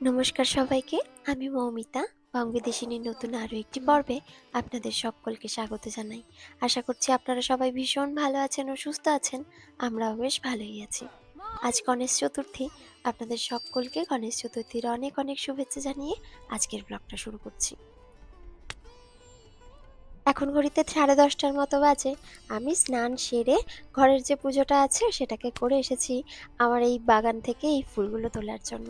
নমস্কার সবাইকে, আমি মৌমিতা বঙ্গদেশিনীর নতুন আরও একটি পর্বে আপনাদের সকলকে স্বাগত জানাই। আশা করছি আপনারা সবাই ভীষণ ভালো আছেন ও সুস্থ আছেন, আমরাও বেশ ভালোই আছি। আজ গণেশ চতুর্থী, আপনাদের সকলকে গণেশ চতুর্থীর অনেক অনেক শুভেচ্ছা জানিয়ে আজকের ব্লগটা শুরু করছি। এখন ঘড়িতে সাড়ে দশটার মতো বাজে। আমি স্নান সেরে ঘরের যে পুজোটা আছে সেটাকে করে এসেছি আমার এই বাগান থেকে এই ফুলগুলো তোলার জন্য।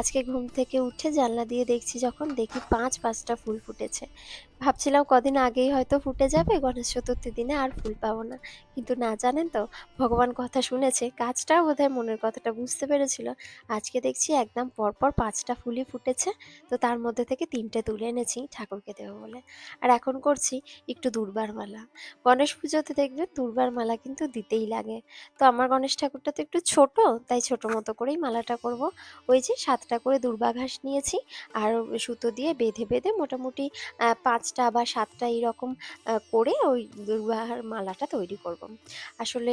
আজকে ঘুম থেকে উঠে জানলা দিয়ে দেখছি যখন দেখি পাঁচ পাঁচটা ফুল ফুটেছে। ভাবছিলাম কদিন আগেই হয়তো ফুটে যাবে গণেশ চতুর্থী দিনে আর ফুল পাবো না। কিন্তু না জানেন তো ভগবান কথা শুনেছে গাছটাও বোধহয় মনের কথাটা বুঝতে পেরেছিল। আজকে দেখছি একদম পরপর পাঁচটা ফুলই ফুটেছে তো তার মধ্যে থেকে তিনটে তুলে এনেছি ঠাকুরকে দেবো বলে। আর এখন করছি একটু দুর্বার মালা। গণেশ পুজোতে দেখবে দুর্বার মালা কিন্তু দিতেই লাগে। তো আমার গণেশ ঠাকুরটা তো একটু ছোট তাই ছোট মতো করেই মালাটা করব। ওই যে সাতটা করে দুর্বা ঘাস নিয়েছি আর সুতো দিয়ে বেঁধে বেঁধে মোটামুটি আহ, পাঁচটা বা সাতটা এইরকম করে ওই দুর্বার মালাটা তৈরি করব। আসলে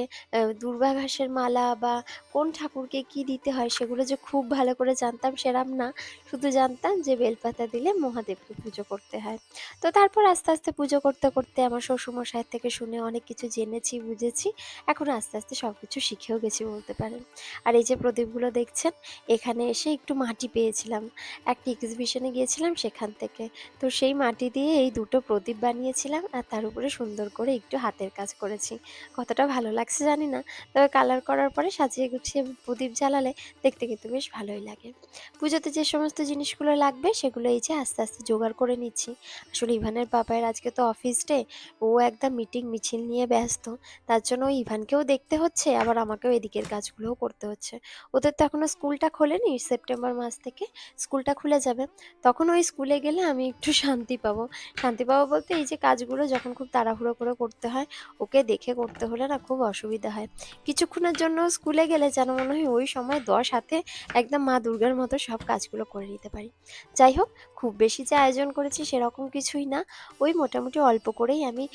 দুর্বা ঘাসের মালা বা কোন ঠাকুরকে কি দিতে হয় সেগুলো যে খুব ভালো করে জানতাম সেরাম না। শুধু জানতাম যে বেলপাতা দিলে মহাদেবকে পুজো করতে হয়। তো তারপর আস্তে আস্তে পুজো করতে করতে আমার শ্বশুরমশাইয়ের থেকে শুনে অনেক কিছু জেনেছি, বুঝেছি। এখন আস্তে আস্তে সব কিছু শিখেও গেছি বলতে পারেন। আর এই যে প্রদীপগুলো দেখছেন, এখানে এসে একটু মাটি পেয়েছিলাম। একটা এক্সিবিশনে গিয়েছিলাম সেখান থেকে। তো সেই মাটি দিয়ে দুটো প্রদীপ বানিয়েছিলাম আর তার উপরে সুন্দর করে একটু হাতের কাজ করেছি। কতটা ভালো লাগছে জানি না, তবে কালার করার পরে সাজিয়ে গুছিয়ে প্রদীপ জ্বালালে দেখতে কিন্তু বেশ ভালোই লাগে। পুজোতে যে সমস্ত জিনিসগুলো লাগবে সেগুলো এই যে আস্তে আস্তে জোগাড় করে নিচ্ছি। আসলে ইভানের বাবায়ের আজকে তো অফিস ডে ও একদম মিটিং মিছিল নিয়ে ব্যস্ত। তার জন্য ইভানকেও দেখতে হচ্ছে, আবার আমাকেও এদিকের কাজগুলোও করতে হচ্ছে। ওদের তো এখনও স্কুলটা খোলেনি, সেপ্টেম্বর মাস থেকে স্কুলটা খুলে যাবে। তখন ওই স্কুলে গেলে আমি একটু শান্তি পাবো। শান্তি পাবো বলতে, এই যে কাজগুলো যখন খুব তাড়াহুড়ো করে করতে হয়, ওকে দেখে করতে হলে না খুব অসুবিধা হয়। কিছুক্ষণের জন্য স্কুলে গেলে যেন মনে হয় ওই সময় দশ হাতে একদম মা দুর্গার মতো সব কাজগুলো করে নিতে পারি। যাই হোক, খুব বেশি যে আয়োজন করেছি সেরকম কিছুই না। ওই মোটামুটি অল্প করেই আমি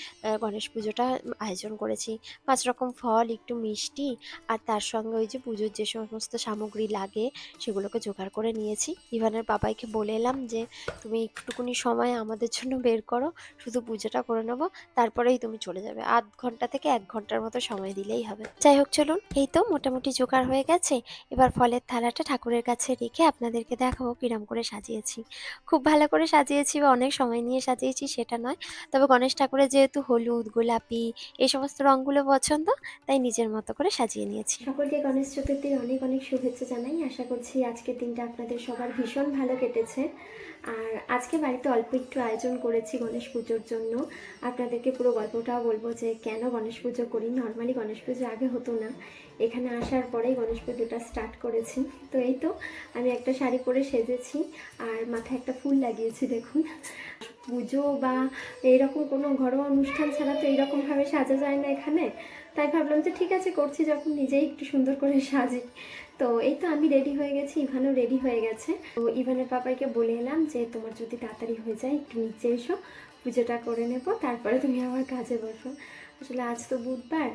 গণেশ পুজোটা আয়োজন করেছি। পাঁচ রকম ফল, একটু মিষ্টি, আর তার সঙ্গে ওই যে পুজোর যে সমস্ত সামগ্রী লাগে, সেগুলোকে জোগাড় করে নিয়েছি। ইভানের বাবাইকে বলে এলাম যে, তুমি একটুকুনি সময় আমাদের জন্য বের করো, শুধু পুজোটা করে নেব, তারপরেই তুমি চলে যাবে। আধ ঘণ্টা থেকে এক ঘণ্টার মতো সময় দিলেই হবে। যাই হোক, চলুন। এই তো মোটামুটি জোগাড় হয়ে গেছে। এবার ফলের থালাটা ঠাকুরের কাছে রেখে আপনাদেরকে দেখাবো কিরম করে সাজিয়েছি। খুব ভালো করে সাজিয়েছি বা অনেক সময় নিয়ে সাজিয়েছি সেটা নয়। তবে গণেশ ঠাকুরের যেহেতু হলুদ, গোলাপি এই সমস্ত রঙগুলো পছন্দ, তাই নিজের মতো করে সাজিয়ে নিয়েছি। সকলকে গণেশ চতুর্থীর অনেক অনেক শুভেচ্ছা জানাই। আশা করছি আজকের দিনটা আপনাদের সবার ভীষণ ভালো কেটেছে। আর আজকে বাড়িতে অল্প একটু আয়োজন করেছি গণেশ পুজোর জন্য। আপনাদেরকে পুরো গল্পটাও বলব যে কেন গণেশ পুজো করি? নর্মালি গণেশ পুজো আগে হতো না। এখানে আসার পরেই গণেশ পুজোটা স্টার্ট করেছি। তো এই তো, আমি একটা শাড়ি পরে সেজেছি আর মাথায় একটা ফুল লাগিয়েছি, দেখুন। পুজো বা এরকম কোনো ঘরোয়া অনুষ্ঠান ছাড়া তো এইরকমভাবে সাজা যায় না এখানে। তাই ভাবলাম যে ঠিক আছে, করছি যখন নিজেই একটু সুন্দর করে সাজি। তো এই তো আমি রেডি হয়ে গেছি, ইভানও রেডি হয়ে গেছে। তো ইভানের পাপাইকে বলে এলাম যে, তোমার যদি তাড়াতাড়ি হয়ে যায়, একটু নিচে এসো, পুজোটা করে নেব, তারপরে তুমি আমার কাজে বসো। আসলে আজ তো বুধবার,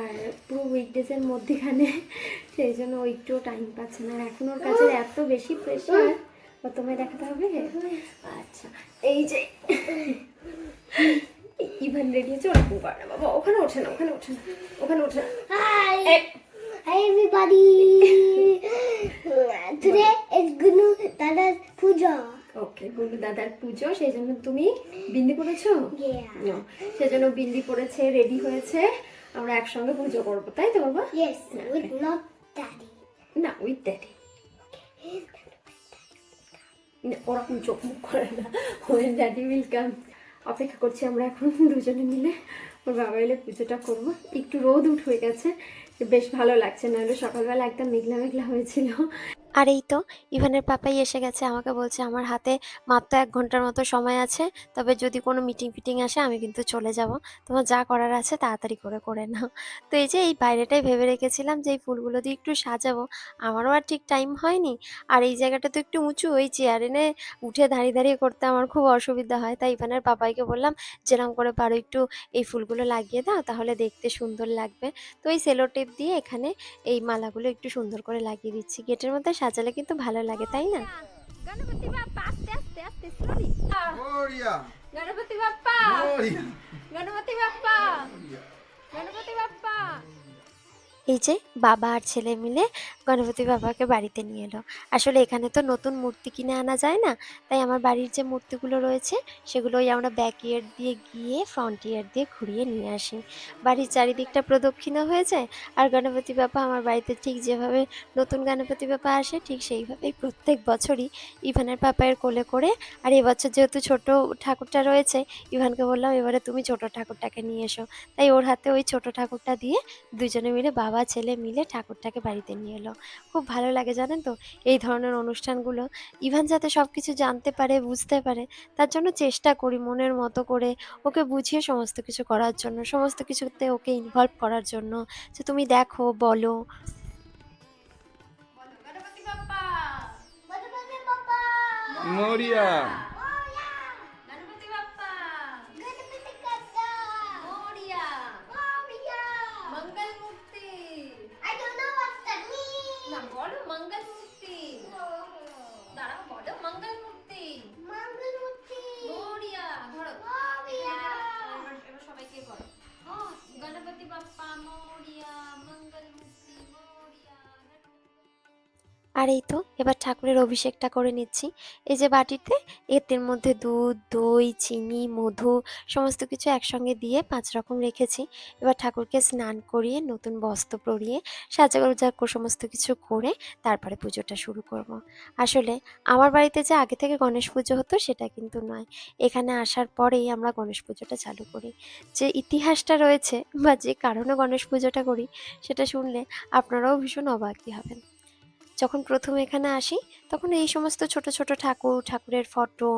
আর পুরো উইকডেজের মধ্যেখানে সেই জন্য ও টাইম পাচ্ছে না। এখন ওর কাজের এত বেশি প্রেশার ও তোমায় দেখাতে হবে? আচ্ছা এই যে। ইভান রেডি হচ্ছে ওরকম করে না। বাবা ওখানে ওঠে না ওখানে ওঠে না ওখানে ওঠে না। Hi. এই, Hi everybody. Today is Gunu Dada's puja. ওকে গুলু দাদার পুজো সেই জন্য তুমি বিন্দি পড়েছো. No, সেজন্য বিন্দি পড়েছে রেডি হয়েছে। আমরা একসঙ্গে পুজো করব তাই তো বাবা? Yes, with not daddy. না উইথ ড্যাডি ওরকম চোখ মুখ করে না। ওই ড্যাডি উইল কাম অপেক্ষা করছি আমরা এখন দুজনে মিলে। ওর বাবা এলে পুজোটা করব। একটু রোদ উঠ হয়ে গেছে। বেশ ভালো লাগছে নাহলে সকালবেলা একদম মেঘলা মেঘলা হয়েছিল। আর এই তো, ইভানের পাপাই এসে গেছে, আমাকে বলছে, আমার হাতে মাত্র এক ঘণ্টার মতো সময় আছে, তবে যদি কোনো মিটিং ফিটিং আসে, আমি কিন্তু চলে যাব। তোমার যা করার আছে, তাড়াতাড়ি করে করে নাও। তো এই যে এই বাইরেটাই ভেবে রেখেছিলাম যে এই ফুলগুলো দিয়ে একটু সাজাবো। আমারও আর ঠিক টাইম হয়নি। আর এই জায়গাটা তো একটু উঁচু, ওই চেয়ার এনে উঠে দাঁড়িয়ে দাঁড়িয়ে করতে আমার খুব অসুবিধা হয়। তাই ইভানের পাপাইকে বললাম যেরকম করে পারো একটু এই ফুলগুলো লাগিয়ে দাও, তাহলে দেখতে সুন্দর লাগবে। তো এই সেলো টেপ দিয়ে এখানে এই মালাগুলো একটু সুন্দর করে লাগিয়ে দিচ্ছি। গেটের মধ্যে সাজালে কিন্তু ভালো লাগে তাই না গণপতি বাপ্পা আস্তে আস্তে আস্তে! গণপতি বাপ্পা! গণপতি বাপ্পা এই যে বাবা আর ছেলে মিলে গণপতি বাবাকে বাড়িতে নিয়ে এলো। আসলে এখানে তো নতুন মূর্তি কিনে আনা যায় না, তাই আমার বাড়ির যে মূর্তিগুলো রয়েছে সেগুলোই আমরা ব্যাক ইয়ার দিয়ে গিয়ে ফ্রন্ট ইয়ার দিয়ে ঘুরিয়ে নিয়ে আসি। বাড়ির চারিদিকটা প্রদক্ষিণা হয়ে যায় আর গণপতি বাবা আমার বাড়িতে ঠিক যেভাবে নতুন গণপতি বাবা আসে, ঠিক সেইভাবেই প্রত্যেক বছরই ইভানের পাপায়ের কোলে করে আর এবছর যেহেতু ছোট ঠাকুরটা রয়েছে, ইভানকে বললাম, এবারে তুমি ছোট ঠাকুরটাকে নিয়ে এসো। তাই ওর হাতে ওই ছোট ঠাকুরটা দিয়ে দুজনে মিলে বাবা ছেলে মিলে ঠাকুরটাকে বাড়িতে নিয়ে এলো। খুব ভালো লাগে জানেন তো? এই ধরনের অনুষ্ঠানগুলো। ইভান যাতে সব কিছু জানতে পারে বুঝতে পারে তার জন্য চেষ্টা করি মনের মতো করে ওকে বুঝিয়ে সমস্ত কিছু করার জন্য সমস্ত কিছুতে ওকে ইনভলভ করার জন্য। যে তুমি দেখো বলো। গণপতি আর এই তো, এবার ঠাকুরের অভিষেকটা করে নিচ্ছি। এই যে বাটিতে, এতের মধ্যে দুধ, দই, চিনি, মধু সমস্ত কিছু একসঙ্গে দিয়ে পাঁচ রকম রেখেছি। এবার ঠাকুরকে স্নান করিয়ে, নতুন বস্ত্র পরিয়ে সাজাগোজা সমস্ত কিছু করে তারপরে পুজোটা শুরু করব। আসলে আমার বাড়িতে যে আগে থেকে গণেশ পুজো হতো সেটা কিন্তু নয়। এখানে আসার পরেই আমরা গণেশ পুজোটা চালু করি। যে ইতিহাসটা রয়েছে বা যে কারণে গণেশ পুজোটা করি সেটা শুনলে আপনারাও ভীষণ অবাকই হবেন। যখন প্রথম এখানে আসি, তখন এই সমস্ত ছোট ছোট ঠাকুর, ঠাকুরের ফটো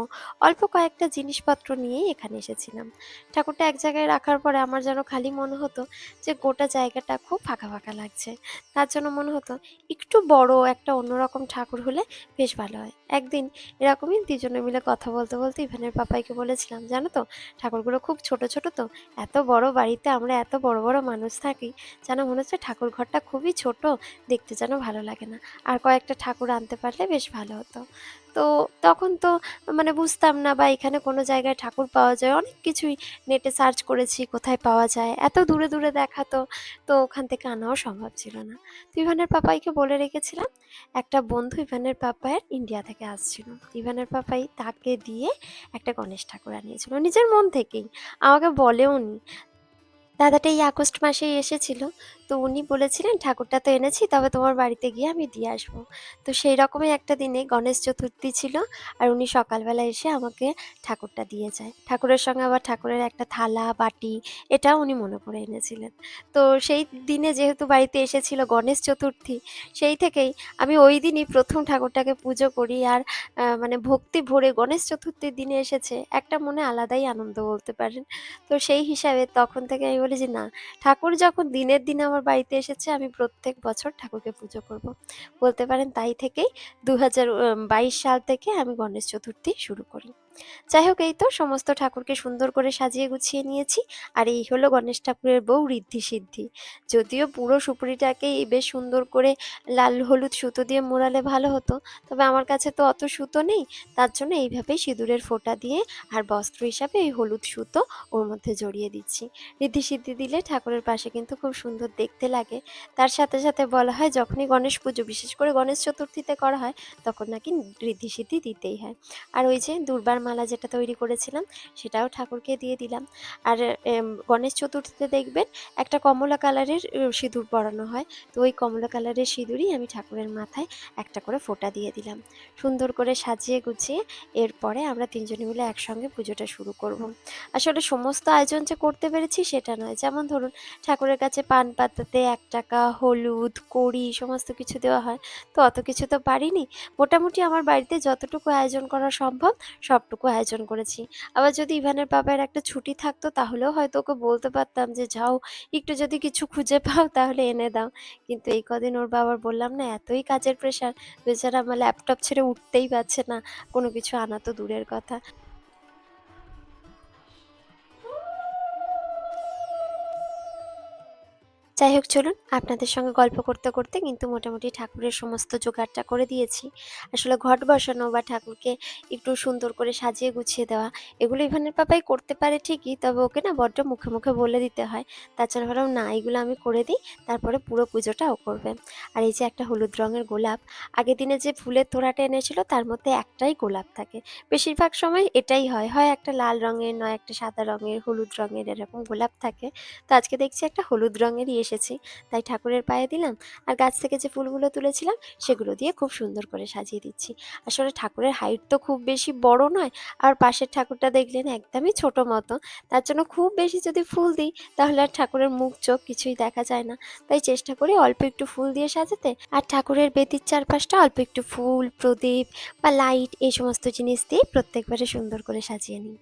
অল্প কয়েকটা জিনিসপত্র নিয়েই এখানে এসেছিলাম। ঠাকুরটা এক জায়গায় রাখার পরে আমার যেন খালি মনে হতো যে গোটা জায়গাটা খুব ফাঁকা ফাঁকা লাগছে। তার জন্য মনে হতো একটু বড় একটা অন্যরকম ঠাকুর হলে বেশ ভালো হয়। একদিন এরকমই দুজনে মিলে কথা বলতে বলতে ইভানের পাপাইকে বলেছিলাম, জানো তো, ঠাকুরগুলো খুব ছোট ছোট তো, এত বড় বাড়িতে আমরা এত বড় বড় মানুষ থাকি, যেন মনে হচ্ছে ঠাকুর ঘরটা খুবই ছোট, দেখতে যেন ভালো লাগে না। আর কয়েকটা ঠাকুর আনতে পারলে বেশ ভালো হতো। তো তখন তো মানে বুঝতাম না বা এখানে কোনো জায়গায় ঠাকুর পাওয়া যায়। অনেক কিছুই নেটে সার্চ করেছি, কোথায় পাওয়া যায়। এত দূরে দূরে দেখাতো তো ওখান থেকে আনাও সম্ভব ছিল না। তো ইভানের পাপাইকে বলে রেখেছিলাম, একটা বন্ধু ইভানের পাপায়ের ইন্ডিয়া থেকে আসছিল। ইভানের পাপাই তাকে দিয়ে একটা গণেশ ঠাকুর আনিয়েছিল। নিজের মন থেকেই। আমাকে বলেও নি দাদাটা এই আগস্ট মাসেই এসেছিল, তো উনি বলেছিলেন, ঠাকুরটা তো এনেছি, তবে তোমার বাড়িতে গিয়ে আমি দিয়ে আসব। তো সেই রকমই একটা দিনে গণেশ চতুর্থী ছিল, আর উনি সকালবেলা এসে আমাকে ঠাকুরটা দিয়ে যায়। ঠাকুরের সঙ্গে আবার ঠাকুরের একটা থালা, বাটি, এটাও উনি মনে করে এনেছিলেন। তো সেই দিনে যেহেতু বাড়িতে এসেছিল গণেশ চতুর্থী, সেই থেকেই আমি ওই দিনই প্রথম ঠাকুরটাকে পুজো করি, আর মানে ভক্তি ভরে গণেশ চতুর্থীর দিনে এসেছে, একটা মনে আলাদাই আনন্দ বলতে পারেন। তো সেই হিসাবে তখন থেকে আমি বলি যে, না, ঠাকুর যখন দিনের দিন আমার বাড়িতে এসেছে, আমি প্রত্যেক বছর ঠাকুরকে পুজো করব। বলতে পারেন তাই থেকেই দু হাজার বাইশ সাল থেকে আমি গণেশ চতুর্থী শুরু করি। যাই হোক, এই তো সমস্ত ঠাকুরকে সুন্দর করে সাজিয়ে গুছিয়ে নিয়েছি। আর এই হলো গণেশ ঠাকুরের বউ ঋদ্ধি সিদ্ধি যদিও পুরো সুপুরিটাকেই বেশ সুন্দর করে লাল হলুদ সুতো দিয়ে মোড়ালে ভালো হতো, তবে আমার কাছে তো অত সুতো নেই। তার জন্য এইভাবেই সিঁদুরের ফোঁটা দিয়ে আর বস্ত্র হিসাবে এই হলুদ সুতো ওর মধ্যে জড়িয়ে দিচ্ছি। ঋদ্ধি সিদ্ধি দিলে ঠাকুরের পাশে কিন্তু খুব সুন্দর দেখতে লাগে। তার সাথে সাথে বলা হয়, যখনই গণেশ পুজো, বিশেষ করে গণেশ চতুর্থীতে করা হয়, তখন নাকি ঋদ্ধি সিদ্ধি দিতেই হয়। আর ওই যে দুর্বার মালা যেটা তৈরি করেছিলাম, সেটাও ঠাকুরকে দিয়ে দিলাম। আর গণেশ চতুর্থীতে দেখবেন একটা কমলা কালারের সিঁদুর পরানো হয়। তো ওই কমলা কালারের সিঁদুরই আমি ঠাকুরের মাথায় একটা করে ফোঁটা দিয়ে দিলাম। সুন্দর করে সাজিয়ে গুছিয়ে এরপরে আমরা তিনজনে মিলে একসঙ্গে পুজোটা শুরু করব। আসলে সমস্ত আয়োজন যে করতে পেরেছি সেটা নয়। যেমন ধরুন, ঠাকুরের কাছে পান পাতাতে এক টাকা, হলুদ, কড়ি সমস্ত কিছু দেওয়া হয়। তো অত কিছু তো পারিনি। মোটামুটি আমার বাড়িতে যতটুকু আয়োজন করা সম্ভব সবটুকু আয়োজন করেছি। আবার যদি ইভানের বাবার একটা ছুটি থাকতো, তাহলেও হয়তো ওকে বলতে পারতাম যে, যাও, একটু যদি কিছু খুঁজে পাও, তাহলে এনে দাও। কিন্তু এই কদিন ওর বাবার বললাম, না, এতই কাজের প্রেশার বেচারা আমার ল্যাপটপ ছেড়ে উঠতেই পারছে না, কোনো কিছু আনা তো দূরের কথা। যাই হোক, চলুন আপনাদের সঙ্গে গল্প করতে করতে কিন্তু মোটামুটি ঠাকুরের সমস্ত জোগাড়টা করে দিয়েছি। আসলে ঘট বসানো বা ঠাকুরকে একটু সুন্দর করে সাজিয়ে গুছিয়ে দেওয়া, এগুলো ইভানের পাপাই করতে পারে ঠিকই, তবে ওকে না বড্ড মুখে মুখে বলে দিতে হয়। তাছাড়া ভাবলাম না, এগুলো আমি করে দিই, তারপরে পুরো পুজোটা ও করবে। আর এই যে একটা হলুদ রঙের গোলাপ, আগের দিনে যে ফুলের তোড়াটা এনেছিল, তার মধ্যে একটাই গোলাপ থাকে। বেশিরভাগ সময় এটাই হয় হয় একটা লাল রঙের, নয় একটা সাদা রঙের, হলুদ রঙের এরকম গোলাপ থাকে। তো আজকে দেখছি একটা হলুদ রঙেরই এসেছি। তাই ঠাকুরের পায়ে দিলাম আর গাছ থেকে যে ফুলগুলো তুলেছিলাম সেগুলো দিয়ে খুব সুন্দর করে সাজিয়ে দিচ্ছি। আসলে ঠাকুরের হাইট তো খুব বেশি বড় নয় আর পাশের ঠাকুরটা দেখলেন একদমই ছোট মতো। তার জন্য খুব বেশি যদি ফুল দিই তাহলে আর ঠাকুরের মুখ চোখ কিছুই দেখা যায় না। তাই চেষ্টা করি অল্প একটু ফুল দিয়ে সাজাতে আর ঠাকুরের বেদির চারপাশটা অল্প একটু ফুল, প্রদীপ বা লাইট এই সমস্ত জিনিস দিয়ে প্রত্যেকবারে সুন্দর করে সাজিয়ে নিই।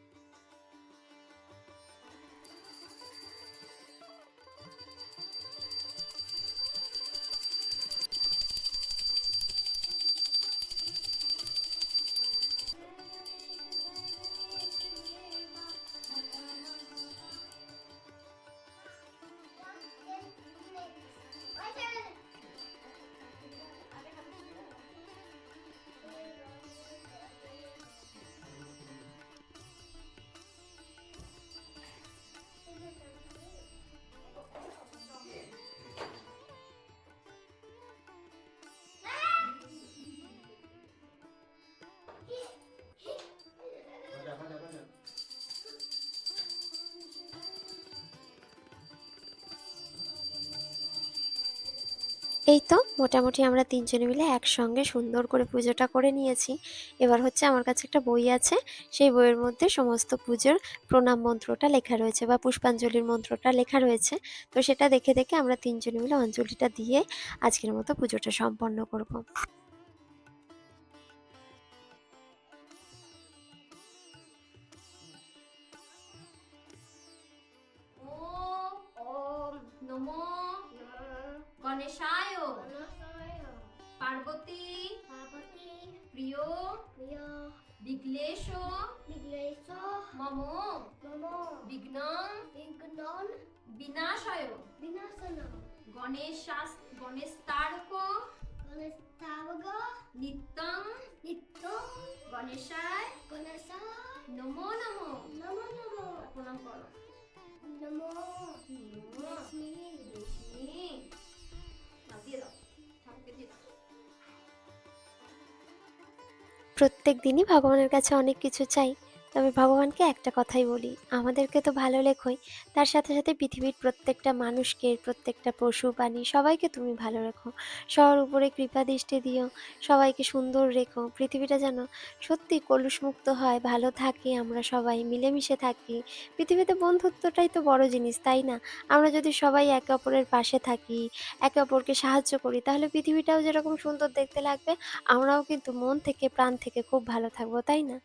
এই তো, মোটামুটি আমরা তিনজনে মিলে একসঙ্গে সুন্দর করে পুজোটা করে নিয়েছি এবার হচ্ছে আমার কাছে একটা বই আছে, সেই বইয়ের মধ্যে সমস্ত পুজোর প্রণাম মন্ত্রটা লেখা রয়েছে বা পুষ্পাঞ্জলির মন্ত্রটা লেখা রয়েছে তো সেটা দেখে দেখে আমরা তিনজনে মিলে অঞ্জলিটা দিয়ে আজকের মতো পুজোটা সম্পন্ন করব। বিনাশয়। Vinasana Ganesh গণেশতারক। Ganestavaga নিত্যং। Nitya গণেশায়। Ganasa নমো নমো। Namo Namo প্রণাম করো। Namo নমো। লক্ষ্মী নাও দিয়ে দাও। ঠাকুরকে দিয়ে দাও। প্রত্যেক দিনই ভগবানের কাছে অনেক কিছু চাই। তবে ভগবানকে একটা কথাই বলি, আমাদেরকে তো ভালো লেখোই। তার সাথে সাথে পৃথিবীর প্রত্যেকটা মানুষকে, প্রত্যেকটা পশু প্রাণী, সবাইকে তুমি ভালো রেখো। সবার উপরে কৃপা দৃষ্টি দিও, সবাইকে সুন্দর রেখো। পৃথিবীটা যেন সত্যি কলুষমুক্ত হয়, ভালো থাকি, আমরা সবাই মিলেমিশে থাকি। পৃথিবীতে বন্ধুত্বটাই তো বড় জিনিস, তাই না? আমরা যদি সবাই একে অপরের পাশে থাকি, একে অপরকে সাহায্য করি, তাহলে পৃথিবীটাও যেরকম সুন্দর দেখতে লাগবে, আমরাও কিন্তু মন থেকে, প্রাণ থেকে খুব ভালো থাকব, তাই না?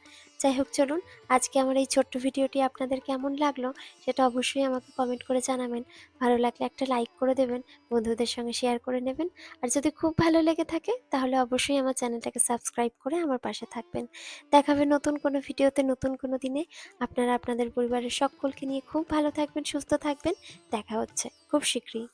যাই হোক, চলুন। আজকে আমার এই ছোট্ট ভিডিওটি আপনাদের কেমন লাগল সেটা অবশ্যই আমাকে কমেন্ট করে জানাবেন। ভালো লাগলে একটা লাইক করে দেবেন, বন্ধুদের সঙ্গে শেয়ার করে নেবেন। আর যদি খুব ভালো লেগে থাকে, তাহলে অবশ্যই আমার চ্যানেলটাকে সাবস্ক্রাইব করে আমার পাশে থাকবেন। দেখাবে নতুন কোনো ভিডিওতে নতুন কোনো দিনে। আপনারা আপনাদের পরিবারের সকলকে নিয়ে খুব ভালো থাকবেন, সুস্থ থাকবেন। দেখা হচ্ছে খুব শীঘ্রই।